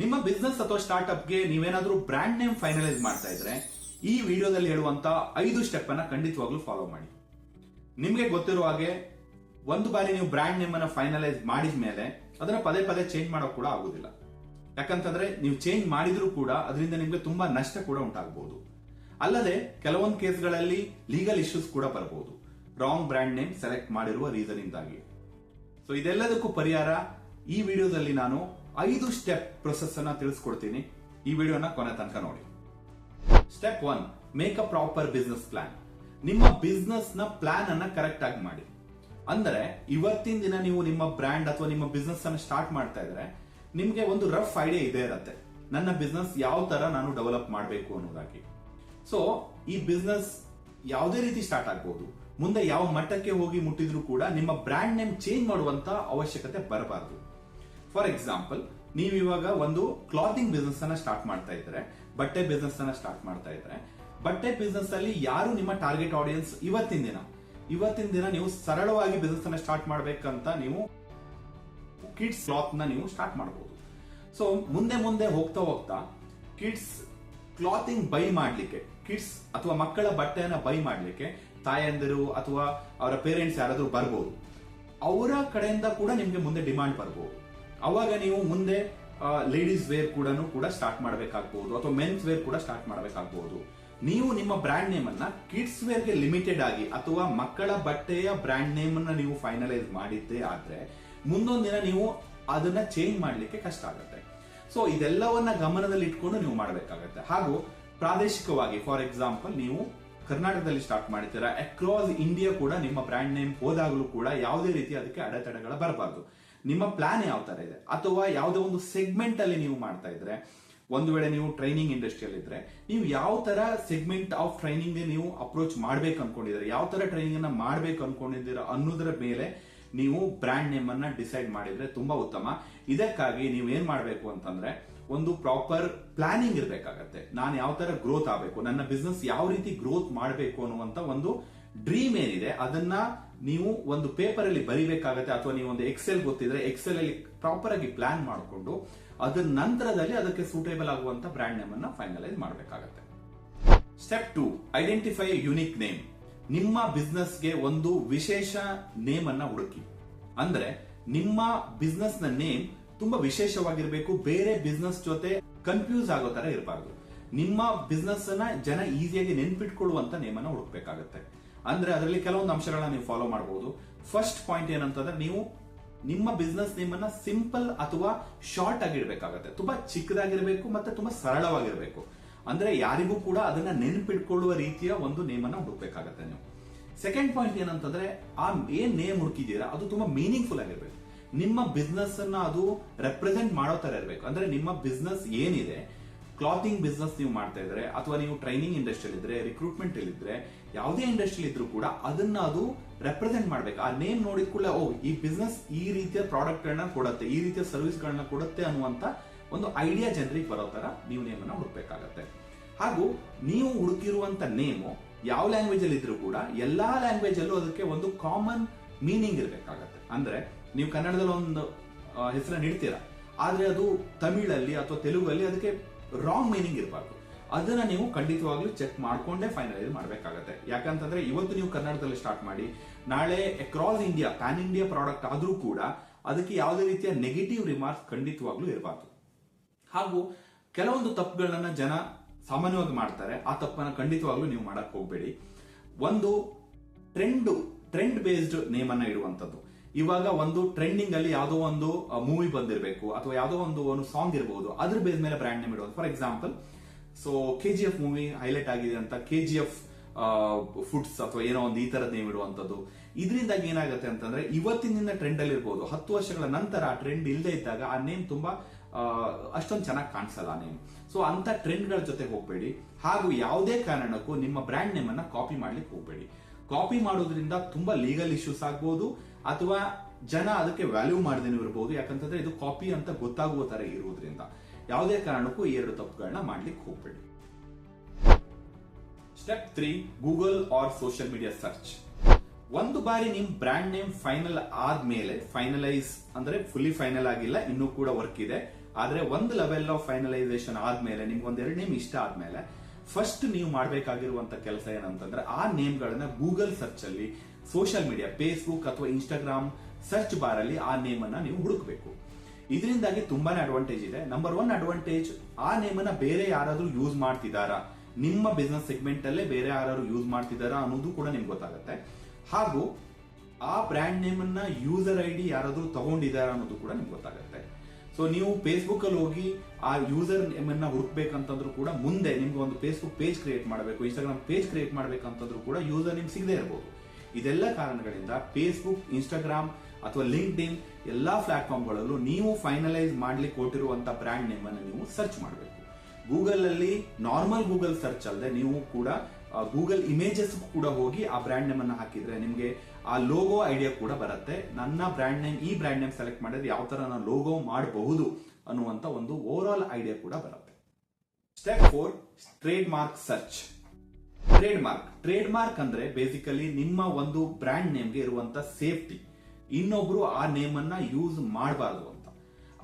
ನಿಮ್ಮ ಬಿಸ್ನೆಸ್ ಅಥವಾ ಸ್ಟಾರ್ಟ್ಅಪ್ಗೆ ನೀವೇನಾದರೂ ಬ್ರ್ಯಾಂಡ್ ನೇಮ್ ಫೈನಲೈಸ್ ಮಾಡ್ತಾ ಇದ್ರೆ ಈ ವಿಡಿಯೋದಲ್ಲಿ ಹೇಳುವಂತ ಐದು ಸ್ಟೆಪ್ ಅನ್ನ ಖಂಡಿತವಾಗ್ಲೂ ಫಾಲೋ ಮಾಡಿ. ನಿಮಗೆ ಗೊತ್ತಿರುವ ಹಾಗೆ ಒಂದು ಬಾರಿ ನೀವು ಬ್ರ್ಯಾಂಡ್ ನೇಮ್ ಅನ್ನ ಫೈನಲೈಸ್ ಮಾಡಿದ ಮೇಲೆ ಅದನ್ನ ಪದೇ ಪದೇ ಚೇಂಜ್ ಮಾಡೋಕೆ ಕೂಡ ಆಗುದಿಲ್ಲ. ಯಾಕಂತಂದ್ರೆ ನೀವು ಚೇಂಜ್ ಮಾಡಿದ್ರೂ ಕೂಡ ಅದರಿಂದ ನಿಮ್ಗೆ ತುಂಬಾ ನಷ್ಟ ಕೂಡ ಉಂಟಾಗಬಹುದು ಅಲ್ಲದೆ ಕೆಲವೊಂದು ಕೇಸ್ಗಳಲ್ಲಿ ಲೀಗಲ್ ಇಶ್ಯೂಸ್ ಕೂಡ ಬರಬಹುದು ರಾಂಗ್ ಬ್ರ್ಯಾಂಡ್ ನೇಮ್ ಸೆಲೆಕ್ಟ್ ಮಾಡಿರುವ ರೀಸನ್ ಇಂದಾಗಿ. ಸೊ ಇದೆಲ್ಲದಕ್ಕೂ ಪರಿಹಾರ ಈ ವಿಡಿಯೋದಲ್ಲಿ ನಾನು ಐದು ಸ್ಟೆಪ್ ಪ್ರೊಸೆಸ್ ಅನ್ನ ತಿಳಿಸ್ಕೊಡ್ತೀನಿ. ಈ ವಿಡಿಯೋನ ಕೊನೆ ತನಕ ನೋಡಿ. Step one make a proper business plan ನಿಮ್ಮ ಬಿಸ್ನೆಸ್ನ ಪ್ಲಾನ್ ಅನ್ನ ಕರೆಕ್ಟ್ ಆಗಿ ಮಾಡಿ. ಅಂದ್ರೆ, ಇವತ್ತಿನ ದಿನ ನೀವು ನಿಮ್ಮ ಬ್ರ್ಯಾಂಡ್ ಅಥವಾ ನಿಮ್ಮ ಬಿಸ್ನೆಸ್ ಅನ್ನ ಸ್ಟಾರ್ಟ್ ಮಾಡ್ತಾ ಇದ್ರೆ, ನಿಮ್ಗೆ ಒಂದು ರಫ್ ಐಡಿಯಾ ಇದೇ ಇರತ್ತೆ. ನನ್ನ ಬಿಸ್ನೆಸ್ ಯಾವ ತರ ನಾನು ಡೆವಲಪ್ ಮಾಡಬೇಕು ಅನ್ನೋದಾಗಿ. ಸೊ ಈ ಬಿಸ್ನೆಸ್ ಯಾವುದೇ ರೀತಿ ಸ್ಟಾರ್ಟ್ ಆಗ್ಬಹುದು ಮುಂದೆ ಯಾವ ಮಟ್ಟಕ್ಕೆ ಹೋಗಿ ಮುಟ್ಟಿದ್ರು ಕೂಡ ನಿಮ್ಮ ಬ್ರ್ಯಾಂಡ್ ನೇಮ್ ಚೇಂಜ್ ಮಾಡುವಂತ ಅವಶ್ಯಕತೆ ಬರಬಾರದು. ಫಾರ್ ಎಕ್ಸಾಂಪಲ್ ನೀವು ಇವಾಗ ಒಂದು ಕ್ಲಾತಿಂಗ್ ಬಿಸ್ನೆಸ್ ಅನ್ನ ಸ್ಟಾರ್ಟ್ ಮಾಡ್ತಾ ಇದ್ರೆ, ಬಟ್ಟೆ ಬಿಸ್ನೆಸ್ ಅನ್ನ ಸ್ಟಾರ್ಟ್ ಮಾಡ್ತಾ ಇದ್ರೆ, ಬಟ್ಟೆ ಬಿಸ್ನೆಸ್ ಅಲ್ಲಿ ಯಾರು ನಿಮ್ಮ ಟಾರ್ಗೆಟ್ ಆಡಿಯನ್ಸ್ ಇವತ್ತಿನ ದಿನ? ಇವತ್ತಿನ ದಿನ ನೀವು ಸರಳವಾಗಿ ಬಿಸ್ನೆಸ್ ಅನ್ನ ಸ್ಟಾರ್ಟ್ ಮಾಡ್ಬೇಕಂತ ನೀವು ಕಿಡ್ಸ್ ಕ್ಲಾತ್ನ ನೀವು ಸ್ಟಾರ್ಟ್ ಮಾಡಬಹುದು ಸೊ ಮುಂದೆ ಮುಂದೆ ಹೋಗ್ತಾ ಹೋಗ್ತಾ ಕಿಡ್ಸ್ ಕ್ಲಾತಿಂಗ್ ಬೈ ಮಾಡ್ಲಿಕ್ಕೆ ಕಿಡ್ಸ್ ಅಥವಾ ಮಕ್ಕಳ ಬಟ್ಟೆಯನ್ನ ಬೈ ಮಾಡ್ಲಿಕ್ಕೆ ತಾಯಂದಿರು ಅಥವಾ ಅವರ ಪೇರೆಂಟ್ಸ್ ಯಾರಾದರೂ ಬರ್ಬೋದು, ಅವರ ಕಡೆಯಿಂದ ಕೂಡ ನಿಮ್ಗೆ ಮುಂದೆ ಡಿಮಾಂಡ್ ಬರ್ಬೋದು. ಅವಾಗ ನೀವು ಮುಂದೆ ಲೇಡೀಸ್ ವೇರ್ ಕೂಡ ಕೂಡ ಸ್ಟಾರ್ಟ್ ಮಾಡಬೇಕಾಗಬಹುದು ಅಥವಾ ಮೆನ್ಸ್ ವೇರ್ ಕೂಡ ಸ್ಟಾರ್ಟ್ ಮಾಡಬೇಕಾಗಬಹುದು ನೀವು ನಿಮ್ಮ ಬ್ರ್ಯಾಂಡ್ ನೇಮ್ ಅನ್ನ ಕಿಡ್ಸ್ ವೇರ್ಗೆ ಲಿಮಿಟೆಡ್ ಆಗಿ, ಅಥವಾ ಮಕ್ಕಳ ಬಟ್ಟೆಯ ಬ್ರ್ಯಾಂಡ್ ನೇಮ್ ಅನ್ನ ನೀವು ಫೈನಲೈಸ್ ಮಾಡಿದ್ದೇ ಆದ್ರೆ, ಮುಂದೊಂದು ದಿನ ನೀವು ಅದನ್ನ ಚೇಂಜ್ ಮಾಡಲಿಕ್ಕೆ ಕಷ್ಟ ಆಗುತ್ತೆ. ಸೊ ಇದೆಲ್ಲವನ್ನ ಗಮನದಲ್ಲಿ ಇಟ್ಕೊಂಡು ನೀವು ಮಾಡಬೇಕಾಗತ್ತೆ. ಹಾಗೂ ಪ್ರಾದೇಶಿಕವಾಗಿ ಫಾರ್ ಎಕ್ಸಾಂಪಲ್ ನೀವು ಕರ್ನಾಟಕದಲ್ಲಿ ಸ್ಟಾರ್ಟ್ ಮಾಡ್ತೀರಾ ಅಕ್ರಾಸ್ ಇಂಡಿಯಾ ಕೂಡ ನಿಮ್ಮ ಬ್ರ್ಯಾಂಡ್ ನೇಮ್ ಹೋದಾಗಲೂ ಕೂಡ ಯಾವುದೇ ರೀತಿ ಅದಕ್ಕೆ ಅಡೆತಡೆಗಳ ಬರಬಾರ್ದು. ನಿಮ್ಮ ಪ್ಲಾನ್ ಯಾವ ತರ ಇದೆ? ಅಥವಾ ಯಾವುದೇ ಒಂದು ಸೆಗ್ಮೆಂಟ್ ಅಲ್ಲಿ ನೀವು ಮಾಡ್ತಾ ಇದ್ರೆ, ಒಂದು ವೇಳೆ ನೀವು ಟ್ರೈನಿಂಗ್ ಇಂಡಸ್ಟ್ರಿಯಲ್ಲಿ ಇದ್ರೆ, ನೀವು ಯಾವ ತರ ಸೆಗ್ಮೆಂಟ್ ಆಫ್ ಟ್ರೈನಿಂಗ್ ನೀವು ಅಪ್ರೋಚ್ ಮಾಡ್ಬೇಕು ಅನ್ಕೊಂಡಿದ್ರೆ ಯಾವ ತರ ಟ್ರೈನಿಂಗ್ ಅನ್ನ ಮಾಡ್ಬೇಕು ಅನ್ಕೊಂಡಿದ್ದೀರಾ ಅನ್ನೋದ್ರ ಮೇಲೆ ನೀವು ಬ್ರ್ಯಾಂಡ್ ನೇಮ್ ಅನ್ನ ಡಿಸೈಡ್ ಮಾಡಿದ್ರೆ ತುಂಬಾ ಉತ್ತಮ. ಇದಕ್ಕಾಗಿ ನೀವು ಏನ್ ಮಾಡ್ಬೇಕು ಅಂತಂದ್ರೆ, ಒಂದು ಪ್ರಾಪರ್ ಪ್ಲಾನಿಂಗ್ ಇರಬೇಕಾಗತ್ತೆ. ನಾನು ಯಾವ ತರ ಗ್ರೋತ್ ಆಗಬೇಕು, ನನ್ನ ಬಿಸ್ನೆಸ್ ಯಾವ ರೀತಿ ಗ್ರೋತ್ ಮಾಡಬೇಕು ಅನ್ನುವಂತ ಒಂದು ಡ್ರೀಮ್ ಏನಿದೆ, ಅದನ್ನ ನೀವು ಒಂದು ಪೇಪರ್ ಅಲ್ಲಿ ಬರಿಬೇಕಾಗತ್ತೆ, ಅಥವಾ ನೀವು ಒಂದು ಎಕ್ಸೆಲ್ ಗೊತ್ತಿದ್ರೆ ಎಕ್ಸೆಲ್ ಅಲ್ಲಿ ಪ್ರಾಪರ್ ಆಗಿ ಪ್ಲಾನ್ ಮಾಡಿಕೊಂಡು, ಅದರ ನಂತರದಲ್ಲಿ ಅದಕ್ಕೆ ಸೂಟೇಬಲ್ ಆಗುವಂತ ಬ್ರ್ಯಾಂಡ್ ನೇಮ್ ಅನ್ನ ಫೈನಲೈಸ್ ಮಾಡಬೇಕಾಗತ್ತೆ. Step two identify unique name ನಿಮ್ಮ ಬಿಸ್ನೆಸ್ಗೆ ಒಂದು ವಿಶೇಷ ನೇಮ್ ಅನ್ನ ಹುಡುಕಿ. ಅಂದ್ರೆ, ನಿಮ್ಮ ಬಿಸ್ನೆಸ್ನ ನೇಮ್ ತುಂಬಾ ವಿಶೇಷವಾಗಿರ್ಬೇಕು, ಬೇರೆ ಬಿಸ್ನೆಸ್ ಜೊತೆ ಕನ್ಫ್ಯೂಸ್ ಆಗೋ ತರ ಇರಬಾರ್ದು. ನಿಮ್ಮ ಬಿಸ್ನೆಸ್ ಅನ್ನ ಜನ ಈಸಿಯಾಗಿ ನೆನ್ಪಿಟ್ಕೊಳ್ಳುವಂತ ನೇಮ್ ಅನ್ನ ಹುಡುಕ್ಬೇಕಾಗತ್ತೆ. ಅಂದ್ರೆ ಅದರಲ್ಲಿ ಕೆಲವೊಂದು ಅಂಶಗಳನ್ನ ನೀವು ಫಾಲೋ ಮಾಡಬಹುದು ಫಸ್ಟ್ ಪಾಯಿಂಟ್ ಏನಂತಂದ್ರೆ ನೀವು ನಿಮ್ಮ ಬಿಸ್ನೆಸ್ ನೇಮ್ ಅನ್ನ ಸಿಂಪಲ್ ಅಥವಾ ಶಾರ್ಟ್ ಆಗಿರ್ಬೇಕಾಗತ್ತೆ ತುಂಬಾ ಚಿಕ್ಕದಾಗಿರ್ಬೇಕು ಮತ್ತೆ ತುಂಬಾ ಸರಳವಾಗಿರ್ಬೇಕು. ಅಂದ್ರೆ ಯಾರಿಗೂ ಕೂಡ ಅದನ್ನ ನೆನಪಿಟ್ಕೊಳ್ಳುವ ರೀತಿಯ ಒಂದು ನೇಮ್ ಅನ್ನ ಹುಡುಕ್ಬೇಕಾಗತ್ತೆ ನೀವು. ಸೆಕೆಂಡ್ ಪಾಯಿಂಟ್ ಏನಂತಂದ್ರೆ ಆ ಏನ್ ನೇಮ್ ಹುಡುಕಿದೀರಾ ಅದು ತುಂಬಾ ಮೀನಿಂಗ್ಫುಲ್ ಆಗಿರ್ಬೇಕು. ನಿಮ್ಮ ಬಿಸ್ನೆಸ್ ಅನ್ನ ಅದು ರೆಪ್ರೆಸೆಂಟ್ ಮಾಡೋ ತರ ಇರಬೇಕು. ಅಂದ್ರೆ ನಿಮ್ಮ ಬಿಸ್ನೆಸ್ ಏನಿದೆ ಕ್ಲಾತಿಂಗ್ ಬಿಸ್ನೆಸ್ ನೀವು ಮಾಡ್ತಾ ಇದ್ರೆ, ಅಥವಾ ನೀವು ಟ್ರೈನಿಂಗ್ ಇಂಡಸ್ಟ್ರಿ ಇದ್ರೆ ರಿಕ್ರೂಟ್ಮೆಂಟ್ ಇದ್ರೆ ಯಾವುದೇ ಇಂಡಸ್ಟ್ರಿ ಇದ್ರೂ ಕೂಡ ಅದನ್ನ ಅದು ರೆಪ್ರೆಸೆಂಟ್ ಮಾಡ್ಬೇಕು. ಆ ನೇಮ್ ನೋಡಿದ ಕೂಡಲೇ ಓ ಈ ಬಿಸ್ನೆಸ್ ಈ ರೀತಿಯ ಪ್ರಾಡಕ್ಟ್ ಗಳನ್ನ ಕೊಡುತ್ತೆ, ಈ ರೀತಿಯ ಸರ್ವಿಸ್ ಗಳನ್ನ ಕೊಡುತ್ತೆ ಅನ್ನುವಂತ ಒಂದು ಐಡಿಯಾ ಜನರಿಗೆ ಬರೋ ತರ ನೀವು ನೇಮ್ ಅನ್ನ ಹುಡುಕ್ಬೇಕಾಗತ್ತೆ. ಹಾಗೂ ನೀವು ಹುಡುಕಿರುವಂತ ನೇಮು ಯಾವ ಲ್ಯಾಂಗ್ವೇಜ್ ಅಲ್ಲಿ ಇದ್ರೂ ಕೂಡ ಎಲ್ಲಾ ಲ್ಯಾಂಗ್ವೇಜ್ ಅಲ್ಲೂ ಅದಕ್ಕೆ ಒಂದು ಕಾಮನ್ ಮೀನಿಂಗ್ ಇರಬೇಕಾಗತ್ತೆ. ಅಂದ್ರೆ ನೀವು ಕನ್ನಡದಲ್ಲಿ ಒಂದು ಹೆಸರನ್ನ ಇಡ್ತೀರಾ, ಆದ್ರೆ ಅದು ತಮಿಳಲ್ಲಿ ಅಥವಾ ತೆಲುಗಲ್ಲಿ ಅದಕ್ಕೆ ರಾಂಗ್ ಮೀನಿಂಗ್ ಇರಬಾರ್ದು. ಅದನ್ನ ನೀವು ಖಂಡಿತವಾಗ್ಲೂ ಚೆಕ್ ಮಾಡ್ಕೊಂಡೇ ಫೈನಲೈಸ್ ಮಾಡಬೇಕಾಗತ್ತೆ. ಯಾಕಂತಂದ್ರೆ ಇವತ್ತು ನೀವು ಕರ್ನಾಟಕದಲ್ಲಿ ಸ್ಟಾರ್ಟ್ ಮಾಡಿ, ನಾಳೆ across India pan India product ಆದ್ರೂ ಕೂಡ ಅದಕ್ಕೆ ಯಾವುದೇ ರೀತಿಯ ನೆಗೆಟಿವ್ ರಿಮಾರ್ಕ್ಸ್ ಖಂಡಿತವಾಗ್ಲೂ ಇರಬಾರ್ದು. ಹಾಗೂ ಕೆಲವೊಂದು ತಪ್ಪುಗಳನ್ನ ಜನ ಸಾಮಾನ್ಯವಾಗಿ ಮಾಡ್ತಾರೆ, ಆ ತಪ್ಪನ್ನ ಖಂಡಿತವಾಗ್ಲೂ ನೀವು ಮಾಡಕ್ ಹೋಗ್ಬೇಡಿ. ಒಂದು ಟ್ರೆಂಡ್ ಟ್ರೆಂಡ್ ಬೇಸ್ಡ್ ನೇಮ್ ಅನ್ನ ಇಡುವಂತದ್ದು ಇವಾಗ ಒಂದು ಟ್ರೆಂಡಿಂಗ್ ಅಲ್ಲಿ ಯಾವುದೋ ಒಂದು ಮೂವಿ ಬಂದಿರಬೇಕು, ಅಥವಾ ಯಾವುದೋ ಒಂದು ಒಂದು ಸಾಂಗ್ ಇರಬಹುದು ಅದ್ರ ಬೇಸ್ ಮೇಲೆ ಬ್ರ್ಯಾಂಡ್ ನೇಮ್ ಇಡೋದು for example so K G F movie highlight ಆಗಿದೆ ಅಂತ ಕೆ ಜಿ ಎಫ್ ಫುಡ್ಸ್ ಅಥವಾ ಏನೋ ಒಂದು ಈ ತರದ ನೇಮ್ ಇಡುವಂತದ್ದು ಇದರಿಂದಾಗಿ ಏನಾಗುತ್ತೆ ಅಂತಂದ್ರೆ ಇವತ್ತಿನಿಂದ ಟ್ರೆಂಡ್ ಅಲ್ಲಿ ಇರ್ಬೋದು. ಹತ್ತು ವರ್ಷಗಳ ನಂತರ ಆ ಟ್ರೆಂಡ್ ಇಲ್ಲದೆ ಇದ್ದಾಗ ಆ ನೇಮ್ ತುಂಬಾ ಅಷ್ಟೊಂದು ಚೆನ್ನಾಗಿ ಕಾಣಿಸಲ್ಲ ನೇಮ್ ಸೊ ಅಂತ ಟ್ರೆಂಡ್ಗಳ ಜೊತೆ ಹೋಗ್ಬೇಡಿ. ಹಾಗೂ ಯಾವುದೇ ಕಾರಣಕ್ಕೂ ನಿಮ್ಮ ಬ್ರ್ಯಾಂಡ್ ನೇಮ್ ಅನ್ನ ಕಾಪಿ ಮಾಡ್ಲಿಕ್ಕೆ ಹೋಗ್ಬೇಡಿ. ಕಾಪಿ ಮಾಡೋದ್ರಿಂದ ತುಂಬಾ ಲೀಗಲ್ ಇಶ್ಯೂಸ್ ಆಗ್ಬೋದು, ಅಥವಾ ಜನ ಅದಕ್ಕೆ ವ್ಯಾಲ್ಯೂ ಮಾಡ್ದೇನೂ ಇರಬಹುದು ಯಾಕಂತಂದ್ರೆ ಇದು ಕಾಪಿ ಅಂತ ಗೊತ್ತಾಗುವ ತರ ಇರುವುದರಿಂದ ಯಾವುದೇ ಕಾರಣಕ್ಕೂ ಈ ಎರಡು ತಪ್ಪುಗಳನ್ನ ಮಾಡ್ಲಿಕ್ಕೆ ಹೋಗ್ಬೇಡಿ. Step three Google or social media search ಒಂದು ಬಾರಿ ನಿಮ್ ಬ್ರ್ಯಾಂಡ್ ನೇಮ್ ಫೈನಲ್ ಆದ್ಮೇಲೆ ಫೈನಲೈಸ್ ಅಂದ್ರೆ ಫುಲ್ಲಿ ಫೈನಲ್ ಆಗಿಲ್ಲ, ಇನ್ನೂ ಕೂಡ ವರ್ಕ್ ಇದೆ. ಆದ್ರೆ ಒಂದು ಲೆವೆಲ್ ಆಫ್ ಫೈನಲೈಸೇಷನ್ ಆದ್ಮೇಲೆ, ನಿಮ್ಗೆ ಒಂದೆರಡು ನೇಮ್ ಇಷ್ಟ ಆದ್ಮೇಲೆ ಫಸ್ಟ್ ನೀವು ಮಾಡಬೇಕಾಗಿರುವಂತ ಕೆಲಸ ಏನಂತಂದ್ರೆ ಆ ನೇಮ್ಗಳನ್ನ ಗೂಗಲ್ ಸರ್ಚ್ ಅಲ್ಲಿ ಸೋಷಿಯಲ್ ಮೀಡಿಯಾ ಫೇಸ್ಬುಕ್ ಅಥವಾ ಇನ್ಸ್ಟಾಗ್ರಾಮ್ ಸರ್ಚ್ ಬಾರ್ ಅಲ್ಲಿ ಆ ನೇಮ್ ಅನ್ನ ನೀವು ಹುಡುಕ್ಬೇಕು. ಇದರಿಂದಾಗಿ ತುಂಬಾನೇ ಅಡ್ವಾಂಟೇಜ್ ಇದೆ. ನಂಬರ್ ಒನ್ ಅಡ್ವಾಂಟೇಜ್ ಆ ನೇಮ್ ಅನ್ನ ಬೇರೆ ಯಾರಾದರೂ ಯೂಸ್ ಮಾಡ್ತಿದ್ದಾರಾ? ನಿಮ್ಮ ಬಿಸ್ನೆಸ್ ಸೆಗ್ಮೆಂಟ್ ಅಲ್ಲೇ ಬೇರೆ ಯಾರಾದರೂ ಯೂಸ್ ಮಾಡ್ತಿದ್ದಾರಾ ಅನ್ನೋದು ಕೂಡ ನಿಮ್ಗೆ ಗೊತ್ತಾಗುತ್ತೆ. ಹಾಗೂ ಆ ಬ್ರ್ಯಾಂಡ್ ನೇಮ್ ಅನ್ನ ಯೂಸರ್ ಐ ಡಿ ಯಾರಾದರೂ ತಗೊಂಡಿದ್ದಾರಾ ಅನ್ನೋದು ಕೂಡ ನಿಮ್ಗೆ ಗೊತ್ತಾಗುತ್ತೆ. ಸೊ ನೀವು ಫೇಸ್ಬುಕ್ ಅಲ್ಲಿ ಹೋಗಿ ಆ ಯೂಸರ್ ನೇಮ್ ಅನ್ನ ಹುಡುಕ್ಬೇಕಂತಂದ್ರೂ ಕೂಡ ಮುಂದೆ ನಿಮ್ಗೆ ಒಂದು ಫೇಸ್ಬುಕ್ ಪೇಜ್ ಕ್ರಿಯೇಟ್ ಮಾಡಬೇಕು ಇನ್ಸ್ಟಾಗ್ರಾಮ್ ಪೇಜ್ ಕ್ರಿಯೇಟ್ ಮಾಡ್ಬೇಕಂತಂದ್ರೂ ಕೂಡ ಯೂಸರ್ ನೇಮ್ ಸಿಗದೇ ಇರಬಹುದು ಇದೆಲ್ಲ ಕಾರಣಗಳಿಂದ ಫೇಸ್ಬುಕ್ ಇನ್ಸ್ಟಾಗ್ರಾಮ್ ಅಥವಾ ಲಿಂಕ್ಡ್ ಇನ್ ಎಲ್ಲ ಪ್ಲಾಟ್ಫಾರ್ಮ್ಗಳಲ್ಲೂ ನೀವು ಫೈನಲೈಸ್ ಮಾಡ್ಲಿಕ್ಕೆ ಕೊಟ್ಟಿರುವಂತ ಬ್ರ್ಯಾಂಡ್ ನೇಮ್ ಅನ್ನು ನೀವು ಸರ್ಚ್ ಮಾಡಬೇಕು. ಗೂಗಲ್ ಅಲ್ಲಿ ನಾರ್ಮಲ್ ಗೂಗಲ್ ಸರ್ಚ್ ಅಲ್ಲದೆ ನೀವು ಕೂಡ ಗೂಗಲ್ ಇಮೇಜಸ್ ಕೂಡ ಹೋಗಿ ಆ ಬ್ರ್ಯಾಂಡ್ ನೇಮ್ ಅನ್ನು ಹಾಕಿದ್ರೆ ನಿಮಗೆ ಆ ಲೋಗೋ ಐಡಿಯಾ ಕೂಡ ಬರುತ್ತೆ. ನನ್ನ ಬ್ರ್ಯಾಂಡ್ ನೇಮ್ ಈ ಬ್ರ್ಯಾಂಡ್ ನೇಮ್ ಸೆಲೆಕ್ಟ್ ಮಾಡಿದ್ರೆ ಯಾವ ತರ ಲೋಗೋ ಮಾಡಬಹುದು ಅನ್ನುವಂತ ಒಂದು ಓವರ್ ಆಲ್ ಐಡಿಯಾ ಕೂಡ ಬರುತ್ತೆ. Step four trademark search trademark trademark ಅಂದ್ರೆ ಬೇಸಿಕಲಿ ನಿಮ್ಮ ಒಂದು ಬ್ರ್ಯಾಂಡ್ ನೇಮ್ಗೆ ಇರುವಂತ ಸೇಫ್ಟಿ ಇನ್ನೊಬ್ರು ಆ ನೇಮ್ ಅನ್ನ ಯೂಸ್ ಮಾಡಬಾರ್ದು ಅಂತ.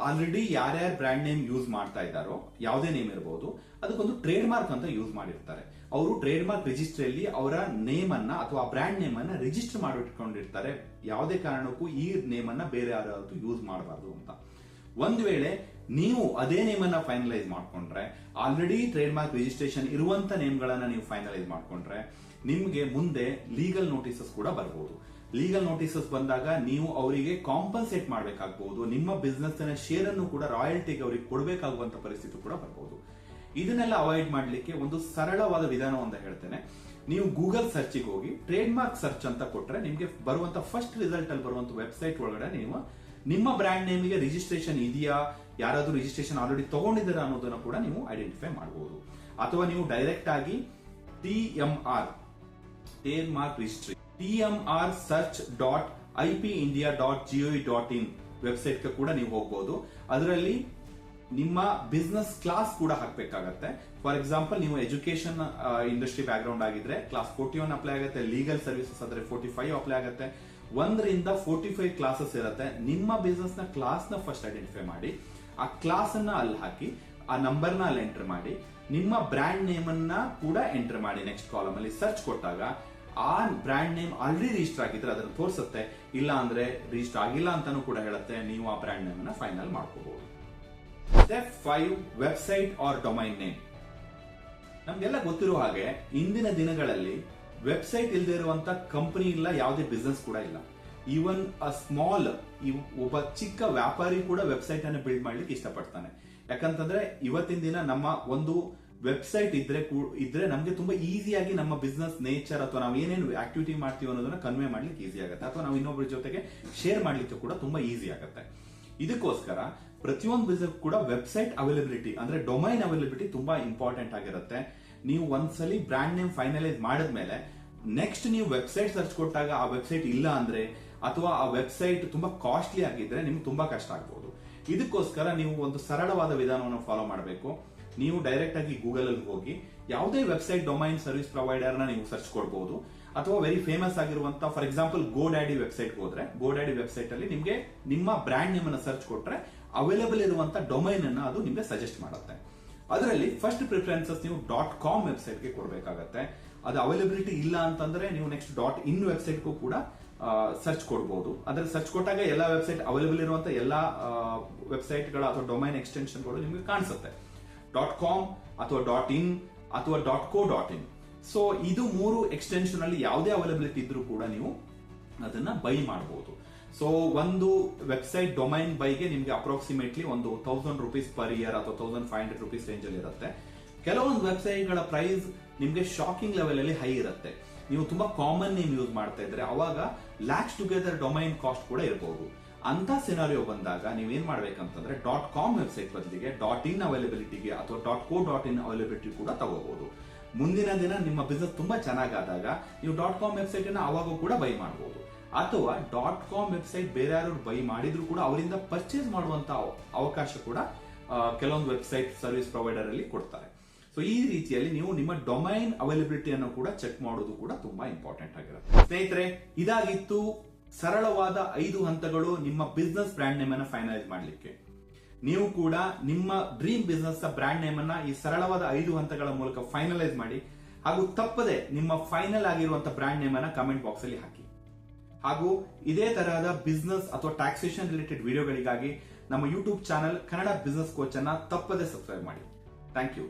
ಆಲ್ರೆಡಿ ಯಾರ್ಯಾರು ಬ್ರ್ಯಾಂಡ್ ನೇಮ್ ಯೂಸ್ ಮಾಡ್ತಾ ಇದ್ದಾರೋ, ಯಾವುದೇ ನೇಮ್ ಇರಬಹುದು ಅದಕ್ಕೊಂದು ಟ್ರೇಡ್ ಮಾರ್ಕ್ ಅಂತ ಯೂಸ್ ಮಾಡಿರ್ತಾರೆ. ಅವರು ಟ್ರೇಡ್ ಮಾರ್ಕ್ ರಿಜಿಸ್ಟ್ರಿಯಲ್ಲಿ ಅವರ ನೇಮ್ ಅನ್ನ ಅಥವಾ ಬ್ರ್ಯಾಂಡ್ ನೇಮ್ ಅನ್ನ ರಿಜಿಸ್ಟರ್ ಮಾಡಿಟ್ಕೊಂಡಿರ್ತಾರೆ. ಯಾವುದೇ ಕಾರಣಕ್ಕೂ ಈ ನೇಮ್ ಅನ್ನ ಬೇರೆ ಯಾರಾದ್ರೂ ಯೂಸ್ ಮಾಡಬಾರ್ದು ಅಂತ. ಒಂದ್ ವೇಳೆ ನೀವು ಅದೇ ನೇಮ್ ಅನ್ನ ಫೈನಲೈಸ್ ಮಾಡ್ಕೊಂಡ್ರೆ ಆಲ್ರೆಡಿ ಟ್ರೇಡ್ ಮಾರ್ಕ್ ರಿಜಿಸ್ಟ್ರೇಷನ್ ಇರುವಂತ ನೇಮ್ ಗಳನ್ನ ನೀವು ಫೈನಲೈಸ್ ಮಾಡ್ಕೊಂಡ್ರೆ, ನಿಮ್ಗೆ ಮುಂದೆ ಲೀಗಲ್ ನೋಟಿಸಸ್ ಕೂಡ ಬರ್ಬೋದು. ಲೀಗಲ್ ನೋಟಿಸಸ್ ಬಂದಾಗ ನೀವು ಅವರಿಗೆ ಕಾಂಪನ್ಸೇಟ್ ಮಾಡಬೇಕಾಗಬಹುದು ನಿಮ್ಮ ಬಿಸ್ನೆಸ್ನ ಶೇರ್ ಅನ್ನು ಕೂಡ ರಾಯಲ್ಟಿಗೆ ಅವರಿಗೆ ಕೊಡಬೇಕಾಗುವಂತ ಪರಿಸ್ಥಿತಿ ಕೂಡ ಬರಬಹುದು ಇದನ್ನೆಲ್ಲ ಅವಾಯ್ಡ್ ಮಾಡಲಿಕ್ಕೆ ಒಂದು ಸರಳವಾದ ವಿಧಾನ ಅಂತ ಹೇಳ್ತೇನೆ. ನೀವು ಗೂಗಲ್ ಸರ್ಚಿಗೆ ಹೋಗಿ ಟ್ರೇಡ್ ಮಾರ್ಕ್ ಸರ್ಚ್ ಅಂತ ಕೊಟ್ರೆ ನಿಮಗೆ ಬರುವಂತ ಫಸ್ಟ್ ರಿಸಲ್ಟ್ ಅಲ್ಲಿ ಬರುವಂತ ವೆಬ್ಸೈಟ್ ಒಳಗಡೆ ನೀವು ನಿಮ್ಮ ಬ್ರ್ಯಾಂಡ್ ನೇಮಿಗೆ ರಿಜಿಸ್ಟ್ರೇಷನ್ ಇದೆಯಾ? ಯಾರಾದರೂ ರಿಜಿಸ್ಟ್ರೇಷನ್ ಆಲ್ರೆಡಿ ತಗೊಂಡಿದ್ದೀರಾ ಅನ್ನೋದನ್ನ ಕೂಡ ನೀವು ಐಡೆಂಟಿಫೈ ಮಾಡಬಹುದು ಅಥವಾ ನೀವು ಡೈರೆಕ್ಟ್ ಆಗಿ T M R trademark registry T M R search dot I P India dot dot in website ಕೂಡ ನೀವು ಹೋಗಬಹುದು ಅದರಲ್ಲಿ ನಿಮ್ಮ ಬಿಸ್ನೆಸ್ ಕ್ಲಾಸ್ ಕೂಡ ಹಾಕ್ಬೇಕಾಗತ್ತೆ. ಫಾರ್ ಎಕ್ಸಾಂಪಲ್ ನೀವು ಎಜುಕೇಶನ್ ಇಂಡಸ್ಟ್ರಿ ಬ್ಯಾಕ್ ಗ್ರೌಂಡ್ ಆಗಿದ್ರೆ ಕ್ಲಾಸ್ ಫೋರ್ಟಿ ಒನ್ ಅಪ್ಲೈ ಆಗುತ್ತೆ ಲೀಗಲ್ ಸರ್ವಿಸಸ್ ಆದ್ರೆ ಫೋರ್ಟಿ ಫೈವ್ ಅಪ್ಲೈ ಆಗುತ್ತೆ. ಒಂದರಿಂದ ಫೋರ್ಟಿ ಫೈವ್ ಕ್ಲಾಸಸ್ ಇರುತ್ತೆ. ನಿಮ್ಮ ಬಿಸ್ನೆಸ್ನ ಕ್ಲಾಸ್ನ ಫಸ್ಟ್ ಐಡೆಂಟಿಫೈ ಮಾಡಿ, ಆ ಕ್ಲಾಸ್ ಅನ್ನ ಅಲ್ಲಿ ಹಾಕಿ, ಆ ನಂಬರ್ನ ಅಲ್ಲಿ ಎಂಟರ್ ಮಾಡಿ, ನಿಮ್ಮ ಬ್ರ್ಯಾಂಡ್ ನೇಮ್ ಅನ್ನ ಕೂಡ ಎಂಟರ್ ಮಾಡಿ ನೆಕ್ಸ್ಟ್ ಕಾಲಮ್ ಅಲ್ಲಿ. ಸರ್ಚ್ ಕೊಟ್ಟಾಗ ಆ ಬ್ರ್ಯಾಂಡ್ ನೇಮ್ ಆಲ್ರೆಡಿ ರಿಜಿಸ್ಟರ್ ಆಗಿದ್ರೆ ಅದನ್ನು ತೋರಿಸುತ್ತೆ. ಇಲ್ಲ ಅಂದ್ರೆ ರಿಜಿಸ್ಟರ್ ಆಗಿಲ್ಲ ಅಂತಾನು ಕೂಡ ಹೇಳುತ್ತೆ. ನೀವು ಆ ಬ್ರ್ಯಾಂಡ್ ನೇಮ್ ಅನ್ನ ಫೈನಲ್ ಮಾಡ್ಕೋಬಹುದು. Step five website or domain name ನಮ್ಗೆಲ್ಲ ಗೊತ್ತಿರೋ ಹಾಗೆ ಇಂದಿನ ದಿನಗಳಲ್ಲಿ ವೆಬ್ಸೈಟ್ ಇಲ್ಲದೆ ಇರುವಂತ ಕಂಪನಿ ಇಲ್ಲ, ಯಾವುದೇ ಬಿಸ್ನೆಸ್ ಕೂಡ ಇಲ್ಲ. ಈವನ್ ಅ ಸ್ಮಾಲ್ ಒಬ್ಬ ಚಿಕ್ಕ ವ್ಯಾಪಾರಿ ಕೂಡ ವೆಬ್ಸೈಟ್ ಅನ್ನು ಬಿಲ್ಡ್ ಮಾಡ್ಲಿಕ್ಕೆ ಇಷ್ಟಪಡ್ತಾನೆ. ಯಾಕಂತಂದ್ರೆ ಇವತ್ತಿನ ದಿನ ನಮ್ಮ ಒಂದು ವೆಬ್ಸೈಟ್ ಇದ್ರೆ ಇದ್ರೆ ನಮಗೆ ತುಂಬಾ ಈಸಿಯಾಗಿ ನಮ್ಮ ಬಿಸ್ನೆಸ್ ನೇಚರ್ ಅಥವಾ ನಾವು ಏನೇನು ಆಕ್ಟಿವಿಟಿ ಮಾಡ್ತೀವಿ ಅನ್ನೋದನ್ನ ಕನ್ವೆ ಮಾಡ್ಲಿಕ್ಕೆ ಈಸಿ ಆಗುತ್ತೆ. ಅಥವಾ ನಾವು ಇನ್ನೊಬ್ಬರ ಜೊತೆಗೆ ಶೇರ್ ಮಾಡ್ಲಿಕ್ಕೆ ಕೂಡ ತುಂಬಾ ಈಸಿ ಆಗುತ್ತೆ. ಇದಕ್ಕೋಸ್ಕರ ಪ್ರತಿಯೊಂದು ಬಿಸ್ನೆಸ್ ಕೂಡ ವೆಬ್ಸೈಟ್ ಅವೈಲಬಿಲಿಟಿ ಅಂದ್ರೆ ಡೊಮೈನ್ ಅವೈಲಬಿಲಿಟಿ ತುಂಬಾ ಇಂಪಾರ್ಟೆಂಟ್ ಆಗಿರುತ್ತೆ. ನೀವು ಒಂದ್ಸಲಿ ಬ್ರ್ಯಾಂಡ್ ನೇಮ್ ಫೈನಲೈಸ್ ಮಾಡಿದ್ಮೇಲೆ ನೆಕ್ಸ್ಟ್ ನೀವು ವೆಬ್ಸೈಟ್ ಸರ್ಚ್ ಕೊಟ್ಟಾಗ ಆ ವೆಬ್ಸೈಟ್ ಇಲ್ಲ ಅಂದ್ರೆ ಅಥವಾ ಆ ವೆಬ್ಸೈಟ್ ತುಂಬಾ ಕಾಸ್ಟ್ಲಿ ಆಗಿದ್ರೆ ನಿಮ್ಗೆ ತುಂಬಾ ಕಷ್ಟ ಆಗ್ಬಹುದು ಇದಕ್ಕೋಸ್ಕರ ನೀವು ಒಂದು ಸರಳವಾದ ವಿಧಾನವನ್ನು ಫಾಲೋ ಮಾಡಬೇಕು. ನೀವು ಡೈರೆಕ್ಟ್ ಆಗಿ ಗೂಗಲ್ ಅಲ್ಲಿ ಹೋಗಿ ಯಾವುದೇ ವೆಬ್ಸೈಟ್ ಡೊಮೈನ್ ಸರ್ವಿಸ್ ಪ್ರೊವೈಡರ್ ನೀವು ಸರ್ಚ್ ಕೊಡಬಹುದು ಅಥವಾ ವೆರಿ ಫೇಮಸ್ ಆಗಿರುವಂತ for example GoDaddy website ಹೋದ್ರೆ ಗೋ ಡ್ಯಾಡಿ ವೆಬ್ಸೈಟ್ ಅಲ್ಲಿ ನಿಮಗೆ ನಿಮ್ಮ ಬ್ರ್ಯಾಂಡ್ ನೇಮ್ ಅನ್ನ ಸರ್ಚ್ ಕೊಟ್ರೆ ಅವೈಲೇಬಲ್ ಇರುವಂತ ಡೊಮೈನ್ ಅನ್ನ ಅದು ನಿಮಗೆ ಸಜೆಸ್ಟ್ ಮಾಡುತ್ತೆ. ಅದರಲ್ಲಿ ಫಸ್ಟ್ ಪ್ರಿಫರೆನ್ಸಸ್ ನೀವು ಡಾಟ್ ಕಾಮ್ ವೆಬ್ಸೈಟ್ಗೆ ಕೊಡಬೇಕಾಗತ್ತೆ. ಅದು ಅವೈಲೇಬಿಲಿಟಿ ಇಲ್ಲ ಅಂತಂದ್ರೆ ನೀವು ನೆಕ್ಸ್ಟ್ ಡಾಟ್ ಇನ್ ವೆಬ್ಸೈಟ್ಗೂ ಕೂಡ ಸರ್ಚ್ ಕೊಡಬಹುದು ಅದ್ರ ಸರ್ಚ್ ಕೊಟ್ಟಾಗ ಎಲ್ಲ ವೆಬ್ಸೈಟ್ ಅವೈಲೇಬಲ್ ಇರುವಂತ ಎಲ್ಲ ವೆಬ್ಸೈಟ್ಗಳ ಅಥವಾ ಡೊಮೈನ್ ಎಕ್ಸ್ಟೆನ್ಷನ್ಗಳು ನಿಮಗೆ ಕಾಣಿಸುತ್ತೆ. ಡಾಟ್ ಕಾಮ್ ಅಥವಾ ಡಾಟ್ ಇನ್ ಅಥವಾ dot co dot in so ಇದು ಮೂರು ಎಕ್ಸ್ಟೆನ್ಷನ್ ಅಲ್ಲಿ ಯಾವುದೇ ಅವೈಲಬಿಲಿಟಿ ಇದ್ರೂ ಕೂಡ ನೀವು ಅದನ್ನ ಬೈ ಮಾಡಬಹುದು ಸೊ ಒಂದು ವೆಬ್ಸೈಟ್ ಡೊಮೈನ್ ಬೈಗೆ ನಿಮ್ಗೆ ಅಪ್ರಾಕ್ಸಿಮೇಟ್ಲಿ ಒಂದು ಥೌಸಂಡ್ ರುಪೀಸ್ ಪರ್ ಇಯರ್ ಅಥವಾ thousand five hundred rupees range ಅಲ್ಲಿ ಇರುತ್ತೆ. ಕೆಲವೊಂದು ವೆಬ್ಸೈಟ್ಗಳ ಪ್ರೈಸ್ ನಿಮ್ಗೆ ಶಾಕಿಂಗ್ ಲೆವೆಲ್ ಅಲ್ಲಿ ಹೈ ಇರುತ್ತೆ. ನೀವು ತುಂಬಾ ಕಾಮನ್ ನೇಮ್ ಯೂಸ್ ಮಾಡ್ತಾ ಇದ್ರೆ ಅವಾಗ ಲ್ಯಾಕ್ಸ್ ಟುಗೆದರ್ ಡೊಮೈನ್ ಕಾಸ್ಟ್ ಕೂಡ ಇರಬಹುದು ಅಂತ ಸಿನಾರಿಯೋ ಬಂದಾಗ ನೀವೇನ್ ಮಾಡ್ಬೇಕಂತಂದ್ರೆ ಡಾಟ್ ಕಾಮ್ ವೆಬ್ಸೈಟ್ ಬದಲಿಗೆ ಡಾಟ್ ಇನ್ ಅವೈಲಬಿಲಿಟಿಗೆ ಅಥವಾ dot co dot in availability ಕೂಡ ತಗೋಬಹುದು ಮುಂದಿನ ದಿನ ನಿಮ್ಮ ಬಿಸ್ನೆಸ್ ತುಂಬಾ ಚೆನ್ನಾಗಾದಾಗ ನೀವು ಡಾಟ್ ಕಾಮ್ ವೆಬ್ಸೈಟ್ ಅನ್ನ ಅವಾಗ ಕೂಡ ಬೈ ಮಾಡಬಹುದು ಅಥವಾ ಡಾಟ್ ಕಾಮ್ ವೆಬ್ಸೈಟ್ ಬೇರೆ ಯಾರು ಬೈ ಮಾಡಿದ್ರು ಕೂಡ ಅವರಿಂದ ಪರ್ಚೇಸ್ ಮಾಡುವಂತ ಅವ- ಅವಕಾಶ ಕೂಡ ಕೆಲವೊಂದು ವೆಬ್ಸೈಟ್ ಸರ್ವಿಸ್ ಪ್ರೊವೈಡರ್ ಅಲ್ಲಿ ಕೊಡ್ತಾರೆ. ಸೊ ಈ ರೀತಿಯಲ್ಲಿ ನೀವು ನಿಮ್ಮ ಡೊಮೈನ್ ಅವೈಲಬಿಲಿಟಿಯನ್ನು ಕೂಡ ಚೆಕ್ ಮಾಡೋದು ಕೂಡ ತುಂಬಾ ಇಂಪಾರ್ಟೆಂಟ್ ಆಗಿರುತ್ತೆ. ಸ್ನೇಹಿತರೆ, ಇದಾಗಿತ್ತು ಸರಳವಾದ ಐದು ಹಂತಗಳು ನಿಮ್ಮ ಬಿಸ್ನೆಸ್ ಬ್ರ್ಯಾಂಡ್ ನೇಮ್ ಅನ್ನು ಫೈನಲೈಸ್ ಮಾಡಲಿಕ್ಕೆ. ನೀವು ಕೂಡ ನಿಮ್ಮ ಡ್ರೀಮ್ ಬಿಸ್ನೆಸ್ ಬ್ರ್ಯಾಂಡ್ ನೇಮ್ ಅನ್ನ ಈ ಸರಳವಾದ ಐದು ಹಂತಗಳ ಮೂಲಕ ಫೈನಲೈಸ್ ಮಾಡಿ ಹಾಗೂ ತಪ್ಪದೆ ನಿಮ್ಮ ಫೈನಲ್ ಆಗಿರುವಂತಹ ಬ್ರ್ಯಾಂಡ್ ನೇಮ್ ಅನ್ನ ಕಮೆಂಟ್ ಬಾಕ್ಸ್ ಅಲ್ಲಿ ಹಾಕಿ. ಹಾಗೂ ಇದೇ ತರಹದ ಬಿಸ್ನೆಸ್ ಅಥವಾ ಟ್ಯಾಕ್ಸೇಷನ್ ರಿಲೇಟೆಡ್ ವಿಡಿಯೋಗಳಿಗಾಗಿ ನಮ್ಮ YouTube channel Kannada business coach ಅನ್ನ ತಪ್ಪದೆ ಸಬ್ಸ್ಕ್ರೈಬ್ ಮಾಡಿ. Thank you